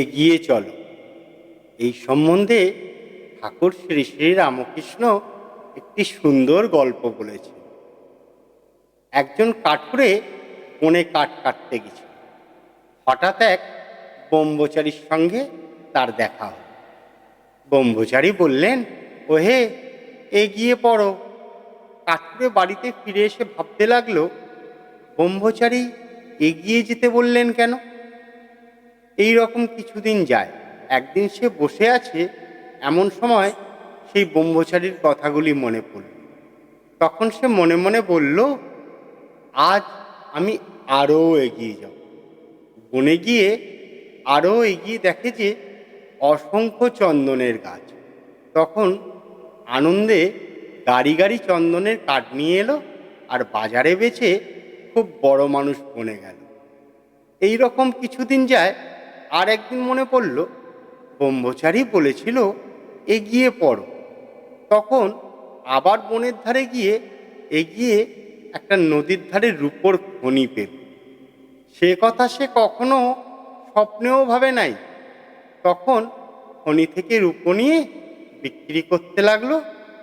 এগিয়ে চলো। এই সম্বন্ধে ঠাকুর শ্রী শ্রী রামকৃষ্ণ একটি সুন্দর গল্প বলেছে একজন কাঠুরে বনে কাঠ কাটতে গেছে। হঠাৎ এক ব্রহ্মচারীর সঙ্গে তার দেখা হল। ব্রহ্মচারী বললেন, ওহে, এগিয়ে পড়ো। কাঠুরে বাড়িতে ফিরে এসে ভাবতে লাগল, ব্রহ্মচারী এগিয়ে যেতে বললেন কেন? এই রকম কিছুদিন যায়। একদিন সে বসে আছে, এমন সময় সেই ব্রহ্মচারীর কথাগুলি মনে পড়ল। তখন সে মনে মনে বলল, আজ আমি আরও এগিয়ে যাব। বনে গিয়ে আরও এগিয়ে দেখে যে অসংখ্য চন্দনের গাছ। তখন আনন্দে গাড়ি গাড়ি চন্দনের কাঠ নিয়ে এলো আর বাজারে বেচে খুব বড় মানুষ বনে গেল। এই রকম কিছুদিন যায় আর একদিন মনে পড়ল, ব্রহ্মচারী বলেছিল, এগিয়ে পড়ো। তখন আবার বনের ধারে গিয়ে এগিয়ে একটা নদীর ধারে রূপোর খনি পেল। সে কথা সে কখনো স্বপ্নেও ভাবে নাই। তখন খনি থেকে রূপো নিয়ে বিক্রি করতে লাগল।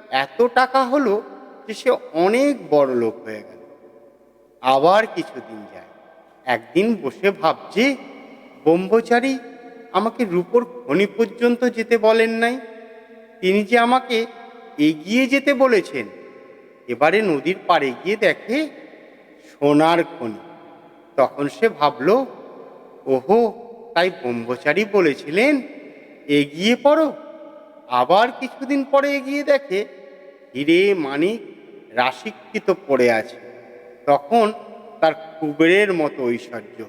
এত টাকা হলো যে সে অনেক বড় লোক হয়ে গেল। আবার কিছুদিন যায়। একদিন বসে ভাবছে ব্রহ্মচারী আমাকে রূপোর খনি পর্যন্ত যেতে বলেন নাই। তিনি যে আমাকে এগিয়ে যেতে বলেছেন, এবারে নদীর পাড়ে গিয়ে দেখে সোনার খনি। তখন সে ভাবল, ওহো, তাই ব্রহ্মচারী বলেছিলেন, এগিয়ে পড়ো। আবার কিছুদিন পরে এগিয়ে দেখে হিরে মানিক রাশিকৃত পড়ে আছে। তখন তার কুবেরের মতো ঐশ্বর্য